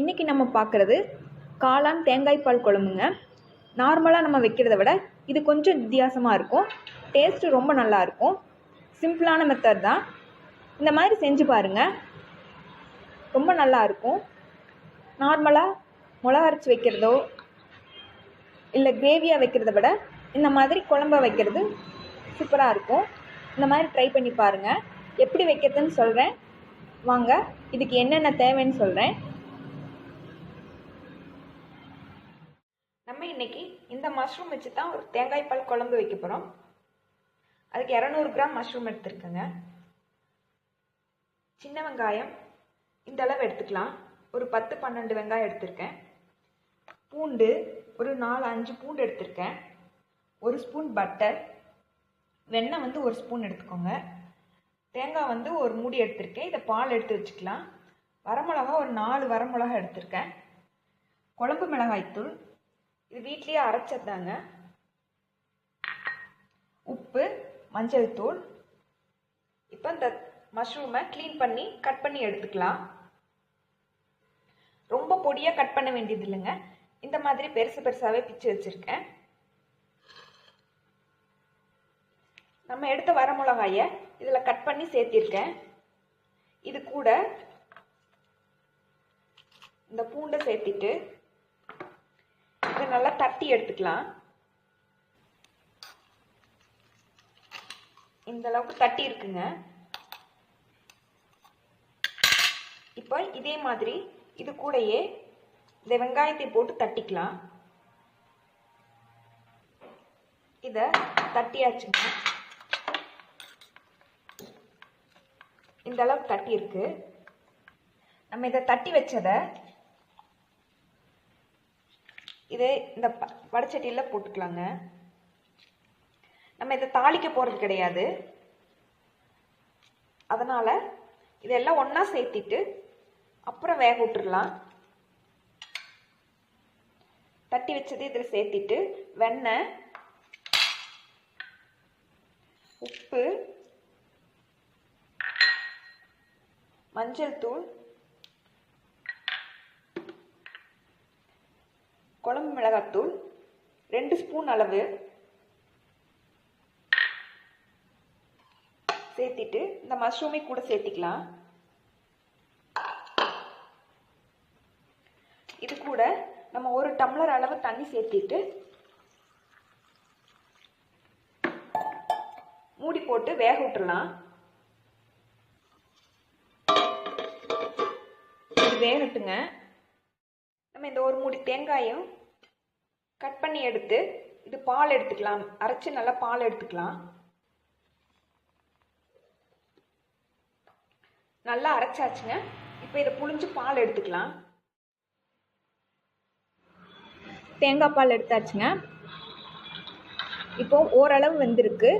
இன்றைக்கி நம்ம பார்க்குறது காளான் தேங்காய் பால் குழம்புங்க. நார்மலாக நம்ம வைக்கிறத விட இது கொஞ்சம் வித்தியாசமாக இருக்கும். டேஸ்ட்டு ரொம்ப நல்லா இருக்கும். சிம்பிளான மெத்தட் தான். இந்த மாதிரி செஞ்சு பாருங்கள் ரொம்ப நல்லா இருக்கும். நார்மலாக மிளகா அரைச்சி வைக்கிறதோ இல்லை கிரேவியாக வைக்கிறத விட இந்த மாதிரி குழம்ப வைக்கிறது சூப்பராக இருக்கும். இந்த மாதிரி ட்ரை பண்ணி பாருங்கள் எப்படி வைக்கிறதுன்னு சொல்கிறேன் வாங்க இதுக்கு என்னென்ன தேவைன்னு சொல்கிறேன் நம்ம இன்னைக்கு இந்த மஷ்ரூம் வச்சு தான் ஒரு தேங்காய் பால் குழம்பு வைக்க போகிறோம் அதுக்கு இரநூறு கிராம் மஷ்ரூம் எடுத்துருக்கேங்க. சின்ன வெங்காயம் இந்த அளவு எடுத்துக்கலாம். ஒரு பத்து பன்னெண்டு வெங்காயம் எடுத்திருக்கேன். பூண்டு ஒரு நாலு அஞ்சு பூண்டு எடுத்திருக்கேன். ஒரு ஸ்பூன் பட்டர் வெண்ணெய் வந்து ஒரு ஸ்பூன் எடுத்துக்கோங்க. தேங்காய் வந்து ஒரு மூடி எடுத்திருக்கேன். இதை பால் எடுத்து வச்சுக்கலாம். வரமிளகா ஒரு நாலு வரமிளகா எடுத்திருக்கேன். குழம்பு மிளகாய்த்தூள். இது வீட்லேயே அரைச்சதாங்க உப்பு மஞ்சள் தூள். இப்போ இந்த மஷ்ரூமை க்ளீன் பண்ணி கட் பண்ணி எடுத்துக்கலாம். ரொம்ப பொடியாக கட் பண்ண வேண்டியது இல்லைங்க இந்த மாதிரி பெருசு பெருசாகவே பிச்சு வச்சுருக்கேன். நம்ம எடுத்த வரமிளகாய இதில் கட் பண்ணி சேர்த்திருக்கேன். இது கூட இந்த பூண்டை சேர்த்திட்டு அதை நல்லா தட்டி எடுத்துக்கலாம். இந்த அளவுக்கு தட்டி இருக்குங்க. இப்போ இதே மாதிரி இது கூடயே இந்த வெங்காயத்தை போட்டு தட்டிக்கலாம். இதை தட்டியாச்சுங்க. இந்த அளவுக்கு தட்டி இருக்கு. நம்ம இதை தட்டி வச்சதை இதே இந்த வடச்சட்டியில் போட்டுக்கலாங்க. நம்ம இதை தாளிக்க போகிறது கிடையாது. அதனால் இதெல்லாம் ஒன்றா சேர்த்திட்டு அப்புறம் வேக விட்டுறலாம். தட்டி வச்சது இதில் சேர்த்திட்டு வெண்ணெய் உப்பு மஞ்சள் தூள் குழம்பு மிளகாத்தூள் ரெண்டு ஸ்பூன் அளவு சேர்த்திட்டு இந்த மஷ்ரூமை கூட சேர்த்திக்கலாம். இது கூட நம்ம ஒரு டம்ளர் அளவு தண்ணி சேர்த்திட்டு மூடி போட்டு வேக விட்டுறலாம். இது வேகட்டுங்க. நம்ம இந்த ஒரு மூடி தேங்காயும் கட் பண்ணி எடுத்து இது பால் எடுத்துக்கலாம். அரைச்சி நல்லா பால் எடுத்துக்கலாம். நல்லா அரைச்சாச்சுங்க. இப்போ இதை புளிஞ்சு பால் எடுத்துக்கலாம். தேங்காய் பால் எடுத்தாச்சுங்க. இப்போ ஓரளவு வெந்திருக்கு.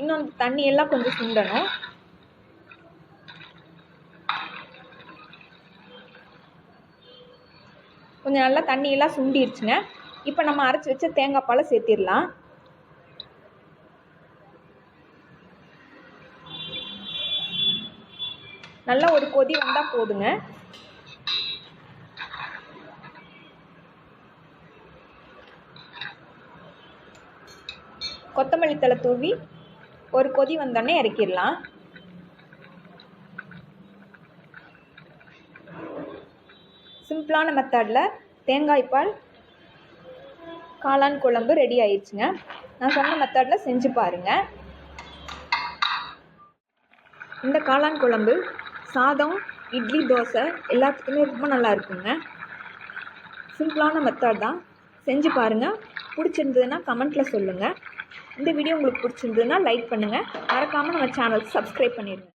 இன்னும் அந்த தண்ணியெல்லாம் கொஞ்சம் சுண்டணும். கொஞ்சம் நல்லா தண்ணியெல்லாம் சுண்டிடுச்சுங்க இப்போ நம்ம அரைச்சி வச்ச தேங்காய் பாலை சேர்த்திடலாம். நல்லா ஒரு கொதி வந்தால் போதுங்க. கொத்தமல்லி தலை தூவி ஒரு கொதி வந்தோடனே இறக்கிடலாம். சிம்பிளான மெத்தடில் தேங்காய் பால் காளான் குழம்பு ரெடி ஆயிடுச்சுங்க. நான் சொன்ன மெத்தடில் செஞ்சு பாருங்கள் இந்த காளான் குழம்பு சாதம் இட்லி தோசை எல்லாத்துக்குமே ரொம்ப நல்லா இருக்குங்க. சிம்பிளான மெத்தட் தான். செஞ்சு பாருங்கள் பிடிச்சிருந்ததுன்னா கமெண்ட்டில் சொல்லுங்கள் இந்த வீடியோ உங்களுக்கு பிடிச்சிருந்ததுன்னா லைக் பண்ணுங்கள் மறக்காமல் நம்ம சேனல் சப்ஸ்கிரைப் பண்ணிடுங்க.